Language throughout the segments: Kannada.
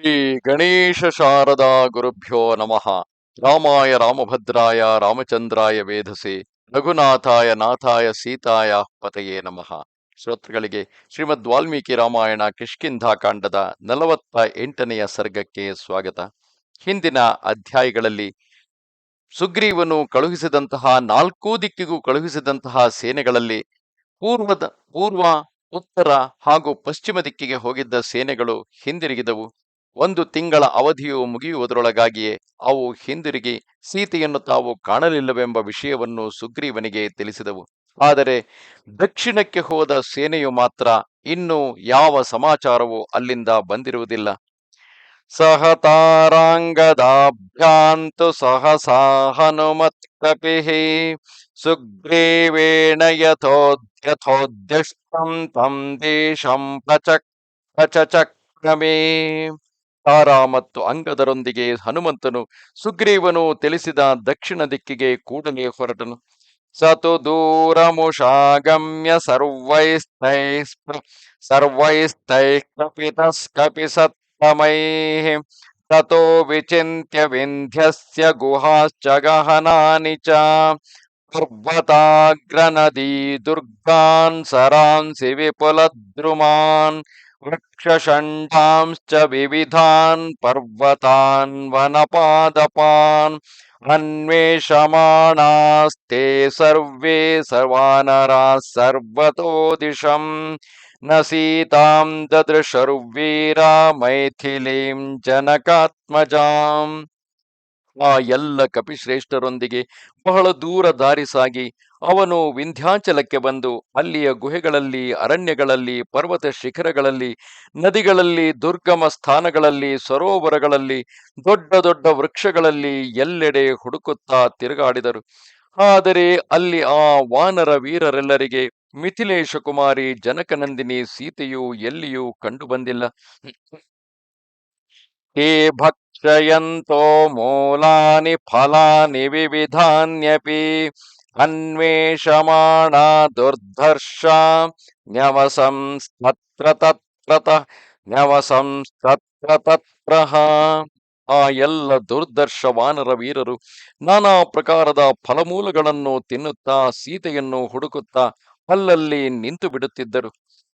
ಶ್ರೀ ಗಣೇಶ ಶಾರದಾ ಗುರುಭ್ಯೋ ನಮಃ. ರಾಮಾಯ ರಾಮಭದ್ರಾಯ ರಾಮಚಂದ್ರಾಯ ವೇಧಸೆ ರಘುನಾಥಾಯ ನಾಥಾಯ ಸೀತಾಯ ಪತಯೇ ನಮಃ. ಶ್ರೋತೃಗಳಿಗೆ ಶ್ರೀಮದ್ ವಾಲ್ಮೀಕಿ ರಾಮಾಯಣ ಕಿಷ್ಕಿಂಧಾ ಕಾಂಡದ ನಲವತ್ತ ಎಂಟನೆಯ ಸರ್ಗಕ್ಕೆ ಸ್ವಾಗತ. ಹಿಂದಿನ ಅಧ್ಯಾಯಗಳಲ್ಲಿ ಸುಗ್ರೀವನು ಕಳುಹಿಸಿದಂತಹ ನಾಲ್ಕೂ ದಿಕ್ಕಿಗೂ ಕಳುಹಿಸಿದಂತಹ ಸೇನೆಗಳಲ್ಲಿ ಪೂರ್ವದ ಪೂರ್ವ, ಉತ್ತರ ಹಾಗೂ ಪಶ್ಚಿಮ ದಿಕ್ಕಿಗೆ ಹೋಗಿದ್ದ ಸೇನೆಗಳು ಹಿಂದಿರುಗಿದವು. ಒಂದು ತಿಂಗಳ ಅವಧಿಯು ಮುಗಿಯುವುದರೊಳಗಾಗಿಯೇ ಅವು ಹಿಂದಿರುಗಿ ಸೀತೆಯನ್ನು ತಾವು ಕಾಣಲಿಲ್ಲವೆಂಬ ವಿಷಯವನ್ನು ಸುಗ್ರೀವನಿಗೆ ತಿಳಿಸಿದವು. ಆದರೆ ದಕ್ಷಿಣಕ್ಕೆ ಹೋದ ಸೇನೆಯು ಮಾತ್ರ ಇನ್ನೂ ಯಾವ ಸಮಾಚಾರವೂ ಅಲ್ಲಿಂದ ಬಂದಿರುವುದಿಲ್ಲ. ಸಹತಾರಾಂಗದಾಭ್ಯಾಂತು ಸಹಸಾ ಹನುಮತ್ ಕಪಿಃ ಸುಗ್ರೀವೇಣ ಯಥೋದ್ಯಥೋದ್ಯಷ್ಟಂ ತಂ ದೇಶಂ ಪ್ರಚಕ್ ತಾರಾ ಮತ್ತು ಅಂಗದರೊಂದಿಗೆ ಹನುಮಂತನು ಸುಗ್ರೀವನು ತಿಳಿಸಿದ ದಕ್ಷಿಣ ದಿಕ್ಕಿಗೆ ಕೂಡಲೇ ಹೊರಟನು. ಸತು ದೂರಮುಷಾಗಮ್ಯ ಸರ್ವೈಸ್ತೈ ಸರ್ವೈಸ್ತೈ ಕಪಿತಸ್ಕಪಿ ಸತ್ತಮೈಃ ತತೋ ವಿಚಿತ್ಯ ವಿಂಧ್ಯಸ್ಯ ಗುಹಾಶ್ಚ ಗಹನಾನಿ ಚ. ಪರ್ವತಾಗ್ರನದೀ ದುರ್ಗಾನ್ ಸರಾಂಸಿ ವಿಪುಲದ್ರುಮಾನ್. वृक्षषण्ढांश्च विविधान् पर्वतान् वनपादपान् अन्वेषमाणास्ते सर्वे सर्वानराः सर्वतो न सीतां ददृशर्वीरा मैथिलीं जनकात्मजाम्। ಆ ಎಲ್ಲ ಕಪಿಶ್ರೇಷ್ಠರೊಂದಿಗೆ ಬಹಳ ದೂರ ದಾರಿ ಸಾಗಿ ಅವನು ವಿಂಧ್ಯಾಂಚಲಕ್ಕೆ ಬಂದು ಅಲ್ಲಿಯ ಗುಹೆಗಳಲ್ಲಿ, ಅರಣ್ಯಗಳಲ್ಲಿ, ಪರ್ವತ ಶಿಖರಗಳಲ್ಲಿ, ನದಿಗಳಲ್ಲಿ, ದುರ್ಗಮ ಸ್ಥಾನಗಳಲ್ಲಿ, ಸರೋವರಗಳಲ್ಲಿ, ದೊಡ್ಡ ದೊಡ್ಡ ವೃಕ್ಷಗಳಲ್ಲಿ ಎಲ್ಲೆಡೆ ಹುಡುಕುತ್ತಾ ತಿರುಗಾಡಿದರು. ಆದರೆ ಅಲ್ಲಿ ಆ ವಾನರ ವೀರರೆಲ್ಲರಿಗೆ ಮಿಥಿಲೇಶ ಕುಮಾರಿ, ಜನಕನಂದಿನಿ, ಸೀತೆಯು ಎಲ್ಲಿಯೂ ಕಂಡುಬಂದಿಲ್ಲ. ಹೇ ಹೇ ಭಕ್ಷಯಂತೋ ಮೂಲಾನಿ ಫಲಾನಿ ವಿವಿಧಾನ್ಯಪಿ ಅನ್ವೇಷಮಾಣ ದುರ್ಧರ್ಷ ನ್ಯವಸಂಸ್ತತ್ರ ತತ್ರತ ನ್ಯವಸಂಸ್ತತ್ರ ತತ್ರಹ ಆ ಎಲ್ಲ ದುರ್ದರ್ಶ ವಾನರ ವೀರರು ನಾನಾ ಪ್ರಕಾರದ ಫಲಮೂಲಗಳನ್ನು ತಿನ್ನುತ್ತಾ, ಸೀತೆಯನ್ನು ಹುಡುಕುತ್ತಾ, ಅಲ್ಲಲ್ಲಿ ನಿಂತು ಬಿಡುತ್ತಿದ್ದರು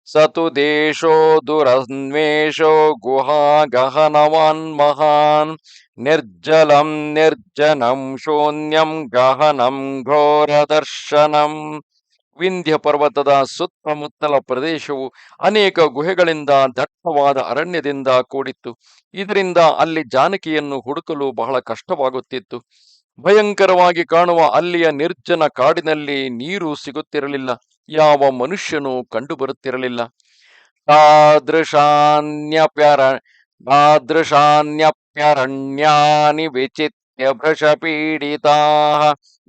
ಸತು ದೇಶೋ ದುರನ್ವೇಷೋ ಗುಹಾ ಗಹನವಾನ್ ಮಹಾನ್ ನಿರ್ಜಲಂ ನಿರ್ಜನಂ ಶೂನ್ಯಂ ಗಹನಂ ಘೋರದರ್ಶನಂ ವಿಂಧ್ಯ ಪರ್ವತದ ಸುತ್ತಮುತ್ತಲ ಪ್ರದೇಶವು ಅನೇಕ ಗುಹೆಗಳಿಂದ ದಟ್ಟವಾದ ಅರಣ್ಯದಿಂದ ಕೂಡಿತ್ತು. ಇದರಿಂದ ಅಲ್ಲಿ ಜಾನಕಿಯನ್ನು ಹುಡುಕಲು ಬಹಳ ಕಷ್ಟವಾಗುತ್ತಿತ್ತು. ಭಯಂಕರವಾಗಿ ಕಾಣುವ ಅಲ್ಲಿಯ ನಿರ್ಜನ ಕಾಡಿನಲ್ಲಿ ನೀರು ಸಿಗುತ್ತಿರಲಿಲ್ಲ. ಯಾವ ಮನುಷ್ಯನೂ ಕಂಡುಬರುತ್ತಿರಲಿಲ್ಲ. ತಾದೃಶಾನ್ಯಪ್ಯರ ತಾದೃಶಾನ್ಯಪ್ಯರಣ್ಯಾನಿ ವಿಚಿತ್ಯ ಭೃಶಪೀಡಿತಾ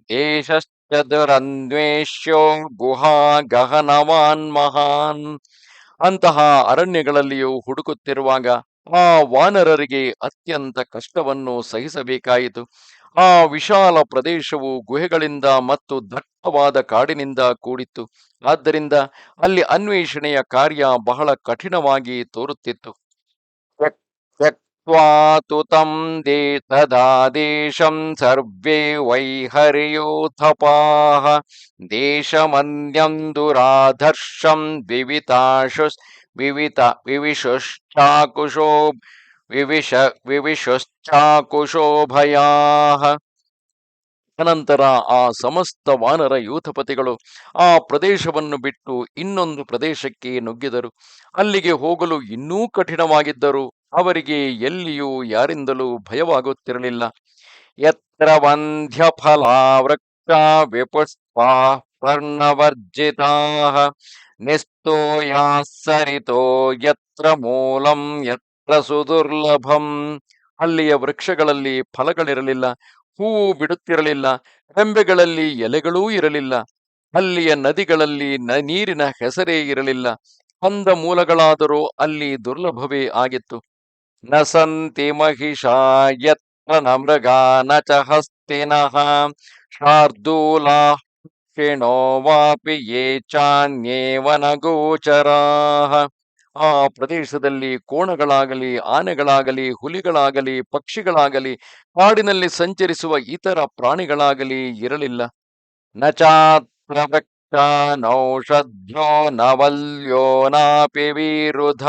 ದೇಶಶ್ಚ ದೇಶಶ್ಚದುರನ್ವೇಷ್ಯೋ ಗುಹಾ ಗಹನವಾನ್ ಮಹಾನ್. ಅಂತಹ ಅರಣ್ಯಗಳಲ್ಲಿಯೂ ಹುಡುಕುತ್ತಿರುವಾಗ ಆ ವಾನರರಿಗೆ ಅತ್ಯಂತ ಕಷ್ಟವನ್ನು ಸಹಿಸಬೇಕಾಯಿತು. ಆ ವಿಶಾಲ ಪ್ರದೇಶವು ಗುಹೆಗಳಿಂದ ಮತ್ತು ದಟ್ಟವಾದ ಕಾಡಿನಿಂದ ಕೂಡಿತ್ತು. ಆದ್ದರಿಂದ ಅಲ್ಲಿ ಅನ್ವೇಷಣೆಯ ಕಾರ್ಯ ಬಹಳ ಕಠಿಣವಾಗಿ ತೋರುತ್ತಿತ್ತು. ತ್ಯಕ್ತ್ವಾ ತಂ ದೇ ಸರ್ವೇ ವೈಹರಿಯೋಥಪಾಹ ದೇಶಮನ್ಯಂ ದುರಾಧರ್ಷಂ ವಿವಿತಾಶು ವಿವಿತ ವಿವಿಶುಶ್ಚಾಕುಶೋ ವಿವಿಶ ವಿವಿಶಶ್ಚಾಕುಶೋಭಯಾಹ ಅನಂತರ ಆ ಸಮಸ್ತ ವಾನರ ಯೂಥಪತಿಗಳು ಆ ಪ್ರದೇಶವನ್ನು ಬಿಟ್ಟು ಇನ್ನೊಂದು ಪ್ರದೇಶಕ್ಕೆ ನುಗ್ಗಿದರು. ಅಲ್ಲಿಗೆ ಹೋಗಲು ಇನ್ನೂ ಕಠಿಣವಾಗಿದ್ದರು. ಅವರಿಗೆ ಎಲ್ಲಿಯೂ ಯಾರಿಂದಲೂ ಭಯವಾಗುತ್ತಿರಲಿಲ್ಲ. ಎತ್ತರ ವಂಧ್ಯ ಫಲಾವೃಕ್ಷ ವಿಪುಷ್ಪಾ ನಿಸ್ತೋಯಾ ಸರಿತೋ ಯತ್ರ ಮೂಲಂ ಯತ್ರ ಸುದುರ್ಲಭಂ ಅಲ್ಲಿಯ ವೃಕ್ಷಗಳಲ್ಲಿ ಫಲಗಳಿರಲಿಲ್ಲ ಹೂವು ಬಿಡುತ್ತಿರಲಿಲ್ಲ, ರೆಂಬೆಗಳಲ್ಲಿ ಎಲೆಗಳೂ ಇರಲಿಲ್ಲ ಅಲ್ಲಿಯ ನದಿಗಳಲ್ಲಿ ನೀರಿನ ಹೆಸರೇ ಇರಲಿಲ್ಲ, ಹೊಂದ ಮೂಲಗಳಾದರೂ ಅಲ್ಲಿ ದುರ್ಲಭವೇ ಆಗಿತ್ತು. ನಸಂತಿ ಸಂತಿ ಮಹಿಷಾ ಯತ್ರ ನ ಹಸ್ತಿನಃ ಶಾರ್ದೂಲಾ ವಾಪಿ ಯೇ ಆ ಪ್ರದೇಶದಲ್ಲಿ ಕೋಣಗಳಾಗಲಿ, ಆನೆಗಳಾಗಲಿ, ಹುಲಿಗಳಾಗಲಿ, ಪಕ್ಷಿಗಳಾಗಲಿ, ಕಾಡಿನಲ್ಲಿ ಸಂಚರಿಸುವ ಇತರ ಪ್ರಾಣಿಗಳಾಗಲಿ ಇರಲಿಲ್ಲ. ನ ಚಾತ್ರ ವೃಕ್ಷಾನೌಷಧ್यो ನವಲ್ಯೋ ನಾಪಿ ವಿರುಧ.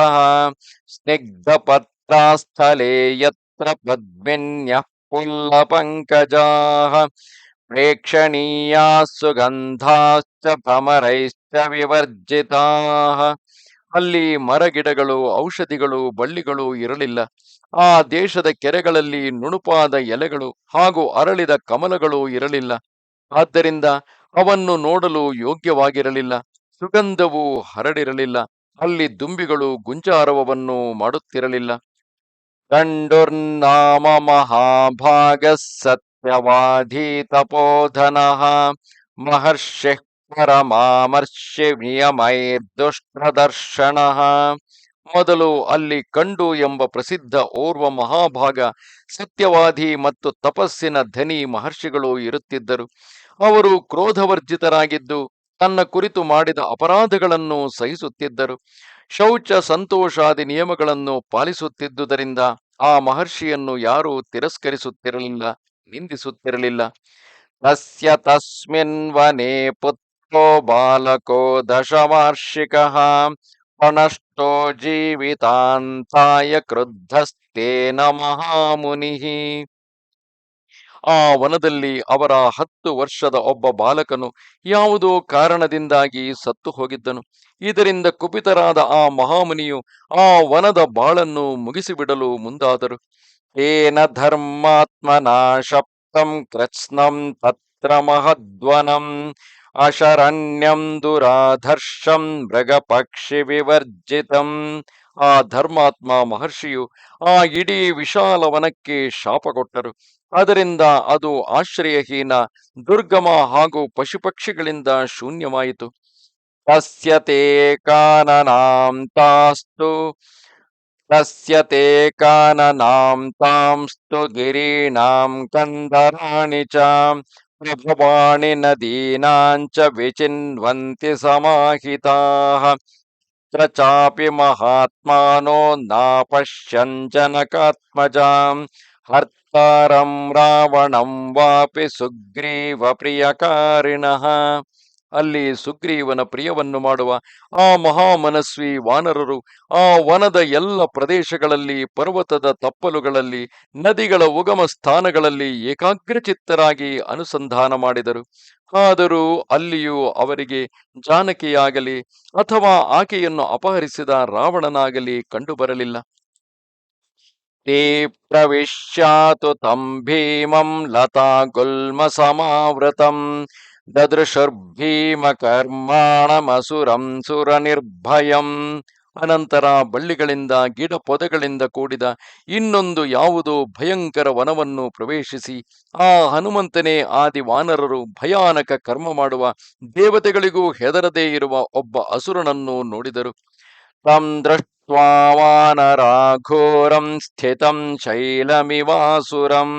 ಸ್ನಿಗ್ಧಪತ್ರಾಸ್ಥಲೆ ಯತ್ರ ಪದ್ಮಿನ್ಯಃ ಪುಲ್ಲಪಂಕಜಾಃ ಪ್ರೇಕ್ಷಣೀಯ ಸುಗಂಧಾಶ್ಚ ಭ್ರಮರೈಶ್ಚ ವಿವರ್ಜಿತಾಃ ಅಲ್ಲಿ ಮರಗಿಡಗಳು, ಔಷಧಿಗಳು, ಬಳ್ಳಿಗಳು ಇರಲಿಲ್ಲ. ಆ ದೇಶದ ಕೆರೆಗಳಲ್ಲಿ ನುಣುಪಾದ ಎಲೆಗಳು ಹಾಗೂ ಅರಳಿದ ಕಮಲಗಳು ಇರಲಿಲ್ಲ. ಆದ್ದರಿಂದ ಅವನ್ನು ನೋಡಲು ಯೋಗ್ಯವಾಗಿರಲಿಲ್ಲ. ಸುಗಂಧವು ಹರಡಿರಲಿಲ್ಲ. ಅಲ್ಲಿ ದುಂಬಿಗಳು ಗುಂಜಾರವವನ್ನು ಮಾಡುತ್ತಿರಲಿಲ್ಲ. ಕಂಡುರ್ನಾಮ ಮಹಾಭಾಗ ಸತ್ಯವಾಧಿ ತಪೋಧನ. ಮಹರ್ಷಿ ಪರಮಾಮರ್ಷಿ ನಿಯಮೈರ್ದುಷ್ಟದರ್ಶನ ಮೊದಲು ಅಲ್ಲಿ ಕಂಡು ಎಂಬ ಪ್ರಸಿದ್ಧ ಓರ್ವ ಮಹಾಭಾಗ, ಸತ್ಯವಾದಿ ಮತ್ತು ತಪಸ್ಸಿನ ಧನಿ ಮಹರ್ಷಿಗಳು ಇರುತ್ತಿದ್ದರು. ಅವರು ಕ್ರೋಧವರ್ಜಿತರಾಗಿದ್ದು, ತನ್ನ ಕುರಿತು ಮಾಡಿದ ಅಪರಾಧಗಳನ್ನು ಸಹಿಸುತ್ತಿದ್ದರು. ಶೌಚ ಸಂತೋಷಾದಿ ನಿಯಮಗಳನ್ನು ಪಾಲಿಸುತ್ತಿದ್ದುದರಿಂದ ಆ ಮಹರ್ಷಿಯನ್ನು ಯಾರೂ ತಿರಸ್ಕರಿಸುತ್ತಿರಲಿಲ್ಲ, ನಿಂದಿಸುತ್ತಿರಲಿಲ್ಲ. ತಸ್ಯ ತಸ್ಮಿನ್ ವನೆ ಬಾಲಕೋ ದಶವಾರ್ಷಿಕ ಪಣಷ್ಟೋ ಜೀವಿತಾಂತಾಯ ಕ್ರುದ್ಧಸ್ತೇನ ಮಹಾಮುನಿಹಿ ಆ ವನದಲ್ಲಿ ಅವರ ಹತ್ತು ವರ್ಷದ ಒಬ್ಬ ಬಾಲಕನು ಯಾವುದೋ ಕಾರಣದಿಂದಾಗಿ ಸತ್ತು ಹೋಗಿದ್ದನು. ಇದರಿಂದ ಕುಪಿತರಾದ ಆ ಮಹಾಮುನಿಯು ಆ ವನದ ಬಾಳನ್ನು ಮುಗಿಸಿಬಿಡಲು ಮುಂದಾದರು. ಏನ ಧರ್ಮಾತ್ಮನಾಶಪ್ತಂ ಕೃತ್ಸ್ನಂ ತತ್ರ ಮಹದ್ವನಂ ಅಶರಣ್ಯಂ ದುರಾಧರ್ಷಂ ಮೃಗಪಕ್ಷಿ ವಿವರ್ಜಿತಂ ಆ ಧರ್ಮಾತ್ಮ ಮಹರ್ಷಿಯು ಆ ಇಡೀ ವಿಶಾಲ ವನಕ್ಕೆ ಶಾಪ ಕೊಟ್ಟರು ಅದರಿಂದ ಅದು ಆಶ್ರಯಹೀನ, ದುರ್ಗಮ ಹಾಗೂ ಪಶುಪಕ್ಷಿಗಳಿಂದ ಶೂನ್ಯವಾಯಿತು. ತಸ್ಯ ಕಾನನಾಂತಾಸ್ತು ಕಾನನಾಂ ತಾಸ್ತು, ತಸ್ಯ ತೇ ಕಾನನಾಂ ತಾಂಸ್ತು, ಗಿರೀಣಾಂ ಕಂದರಾಣಿ ಚ प्रभवाणि नदीनाञ्च विचिन्वन्ति समाहिताः। तत्र चापि महात्मानो नापश्यञ्जनकात्मजाम् हर्तारं रावणं वापि सुग्रीवप्रियकारिणः। ಅಲ್ಲಿ ಸುಗ್ರೀವನ ಪ್ರಿಯವನ್ನು ಮಾಡುವ ಆ ಮಹಾಮನಸ್ವಿ ವಾನರರು ಆ ವನದ ಎಲ್ಲ ಪ್ರದೇಶಗಳಲ್ಲಿ, ಪರ್ವತದ ತಪ್ಪಲುಗಳಲ್ಲಿ, ನದಿಗಳ ಉಗಮ ಸ್ಥಾನಗಳಲ್ಲಿ ಏಕಾಗ್ರಚಿತ್ತರಾಗಿ ಅನುಸಂಧಾನ ಮಾಡಿದರು. ಆದರೂ ಅಲ್ಲಿಯೂ ಅವರಿಗೆ ಜಾನಕಿಯಾಗಲಿ ಅಥವಾ ಆಕೆಯನ್ನು ಅಪಹರಿಸಿದ ರಾವಣನಾಗಲಿ ಕಂಡುಬರಲಿಲ್ಲ. ತೇ ಪ್ರವಿಶ್ಯಾತು ತಂ ಭೀಮಂ ಲತಾ ಗುಲ್ಮ ಸಮಾವೃತಂ ದದೃಶುರ್ಭೀಮ ಕರ್ಮಾಣಮಸುರಂ ಸುರ ನಿರ್ಭಯಂ ಅನಂತರ ಬಳ್ಳಿಗಳಿಂದ ಗಿಡ ಪೊದೆಗಳಿಂದ ಕೂಡಿದ ಇನ್ನೊಂದು ಯಾವುದೋ ಭಯಂಕರ ವನವನ್ನು ಪ್ರವೇಶಿಸಿ, ಆ ಹನುಮಂತನೇ ಆದಿ ವಾನರರು ಭಯಾನಕ ಕರ್ಮ ಮಾಡುವ ದೇವತೆಗಳಿಗೂ ಹೆದರದೇ ಇರುವ ಒಬ್ಬ ಅಸುರನನ್ನು ನೋಡಿದರು. ತಂ ವಾನರಾಘೋರಂ ಸ್ಥಿತಂ ಶೈಲಮಿವಾಸುರಂ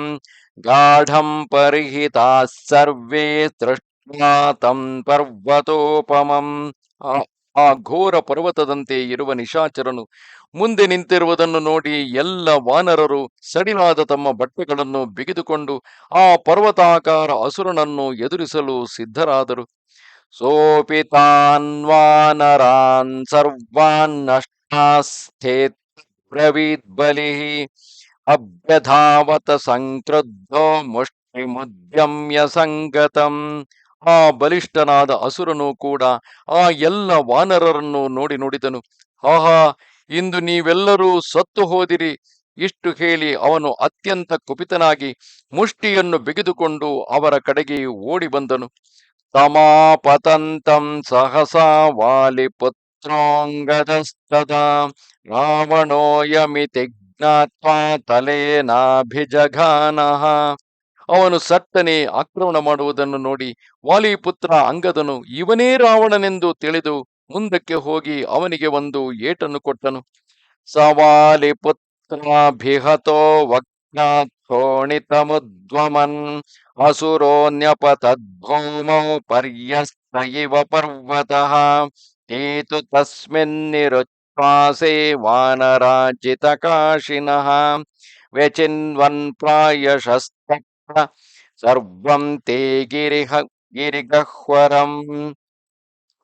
ಗಾಢಂ ಪರಿಹಿತಾ ಸರ್ವೇ ದೃಷ್ಟ್ವಾ ತಂ ಪರ್ವತೋಪಮಂ. ಆ ಘೋರ ಪರ್ವತದಂತೆ ಇರುವ ನಿಶಾಚರನು ಮುಂದೆ ನಿಂತಿರುವುದನ್ನು ನೋಡಿ ಎಲ್ಲ ವಾನರರು ಸಡಿಲಾದ ತಮ್ಮ ಬಟ್ಟೆಗಳನ್ನು ಬಿಗಿದುಕೊಂಡು ಆ ಪರ್ವತಾಕಾರ ಅಸುರನನ್ನು ಎದುರಿಸಲು ಸಿದ್ಧರಾದರು. ಸೋಪಿತಾನ್ ವಾನರಾನ್ ಸರ್ವಾನ್ ಬ್ರವೀತ್ ಬಲಿ ಅಭ್ಯಧಾವತ ಸಂಕ್ರದ್ಧ ಮುಷ್ಟಿ ಮುದ್ಯಮ್ಯ ಸಂಗತಂ. ಆ ಬಲಿಷ್ಠನಾದ ಅಸುರನು ಕೂಡ ಆ ಎಲ್ಲ ವಾನರರನ್ನು ನೋಡಿ ನುಡಿದನು. ಆಹಾ, ಇಂದು ನೀವೆಲ್ಲರೂ ಸತ್ತು ಹೋದಿರಿ. ಇಷ್ಟು ಹೇಳಿ ಅವನು ಅತ್ಯಂತ ಕುಪಿತನಾಗಿ ಮುಷ್ಟಿಯನ್ನು ಬಿಗಿದುಕೊಂಡು ಅವರ ಕಡೆಗೆ ಓಡಿ ಬಂದನು. ತಮಾಪತಂತಂ ಸಹಸಾ ವಾಲಿ ಪುತ್ರೋಂಗದಸ್ತದ ರಾವಣೋಯಮಿತಿ ಜ್ಞಾತ್ವಾ ತಲೇನಾಭಿಜಘಾನಃ. ಅವನು ಸತ್ತನೆ ಆಕ್ರಮಣ ಮಾಡುವುದನ್ನು ನೋಡಿ ವಾಲಿಪುತ್ರ ಅಂಗದನು, ಇವನೇ ರಾವಣನೆಂದು ತಿಳಿದು ಮುಂದಕ್ಕೆ ಹೋಗಿ ಅವನಿಗೆ ಒಂದು ಏಟನ್ನು ಕೊಟ್ಟನು. ಸವಾಲಿ ಪುತ್ರಾಭಿಹತೋ ವಕ್ನಾಥೋಣಿತಮುದ್ವಮನ್ ಅಸುರೋನ್ಯಪತದ್ಭೌಮೌ ಪರ್ಯಸ್ತ ಪರ್ವತ. ಪರ್ವತಃ ತಸ್ಮಿನ್ ತಸ್ಮಿನ್ನಿರುಚ್ಛ ವಾನರಾಜಿತ ಕಾಶಿನಃ. ವ್ಯಚಿನ್ವನ್ ಪ್ರಾಯಶಸ್ತಪ್ತ ಸರ್ವಂ ತೇ ಗಿರಿಹ, ಗಿರಿಗಹ್ವರಂ.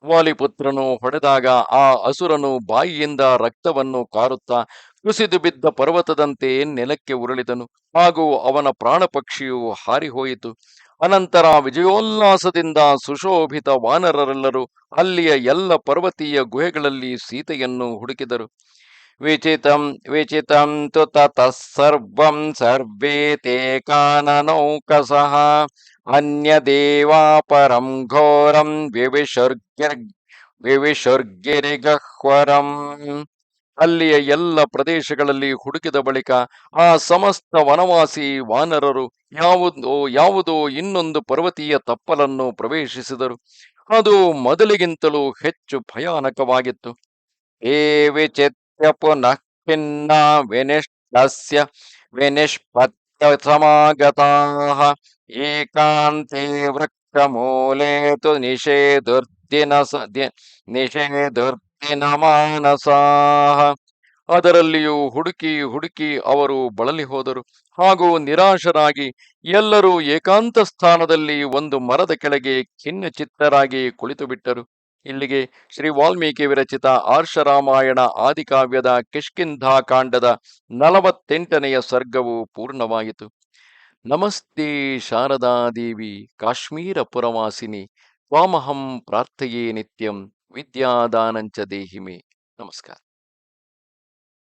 ವಾಲಿಪುತ್ರನು ಹೊಡೆದಾಗ ಆ ಅಸುರನು ಬಾಯಿಯಿಂದ ರಕ್ತವನ್ನು ಕಾರುತ್ತಾ ಕುಸಿದು ಬಿದ್ದ ಪರ್ವತದಂತೆ ನೆಲಕ್ಕೆ ಉರುಳಿದನು. ಹಾಗೂ ಅವನ ಪ್ರಾಣ ಪಕ್ಷಿಯು ಹಾರಿಹೋಯಿತು. ಅನಂತರ ವಿಜಯೋಲ್ಲಾಸದಿಂದ ಸುಶೋಭಿತ ವಾನರರೆಲ್ಲರೂ ಅಲ್ಲಿಯ ಎಲ್ಲ ಪರ್ವತೀಯ ಗುಹೆಗಳಲ್ಲಿ ಸೀತೆಯನ್ನು ಹುಡುಕಿದರು. ವಿಚಿತಂ ವಿಚಿತಂ ತತಃ ಸರ್ವಂ ಸರ್ವೇ ತೇ ಕಾನನೌಕಸಃ ಅನ್ಯದೇವಾಪರಂ ಘೋರಂ ವಿವಿಶುರ್ಗಿರ್ ವಿವಿಶುರ್ಗಿರಿಗಹ್ವರಂ ಅಲ್ಲಿಯ ಎಲ್ಲ ಪ್ರದೇಶಗಳಲ್ಲಿ ಹುಡುಕಿದ ಬಳಿಕ ಆ ಸಮಸ್ತ ವನವಾಸಿ ವಾನರರು ಯಾವುದೋ ಯಾವುದೋ ಇನ್ನೊಂದು ಪರ್ವತೀಯ ತಪ್ಪಲನ್ನು ಪ್ರವೇಶಿಸಿದರು. ಅದು ಮೊದಲಿಗಿಂತಲೂ ಹೆಚ್ಚು ಭಯಾನಕವಾಗಿತ್ತು. ಏ ವಿಚಿತ್ಯ ಖಿನ್ನ ಏಕಾಂತೆ ವೃಕ್ಷಮೂಲೆ ತು ನಿಷೇಧುರ್ದಿನ ಸ ದಿ- ನಿಷೇಧುರ್ದಿನ ಮಾನಸಾಃ ಅದರಲ್ಲಿಯೂ ಹುಡುಕಿ ಹುಡುಕಿ ಅವರು ಬಳಲಿ ಹೋದರು. ಹಾಗೂ ನಿರಾಶರಾಗಿ ಎಲ್ಲರೂ ಏಕಾಂತ ಸ್ಥಾನದಲ್ಲಿ ಒಂದು ಮರದ ಕೆಳಗೆ ಖಿನ್ನಚಿತ್ತರಾಗಿ ಕುಳಿತು ಬಿಟ್ಟರು ಇಲ್ಲಿಗೆ ಶ್ರೀ ವಾಲ್ಮೀಕಿ ವಿರಚಿತ ಆರ್ಷರಾಮಾಯಣ ಆದಿಕಾವ್ಯದ ಕಿಷ್ಕಿಂಧಾ ಕಾಂಡದ ನಲವತ್ತೆಂಟನೆಯ ಸರ್ಗವು ಪೂರ್ಣವಾಯಿತು. ನಮಸ್ತೆ ಶಾರದಾದೇವಿ ಕಾಶ್ಮೀರ ಪುರವಾಸಿನಿ, ತ್ವಾಮಹಂ ಪ್ರಾರ್ಥೆಯೇ ನಿತ್ಯಂ, ವಿದ್ಯಾದಾನಂಚ ದೇಹಿಮೆ. ನಮಸ್ಕಾರ.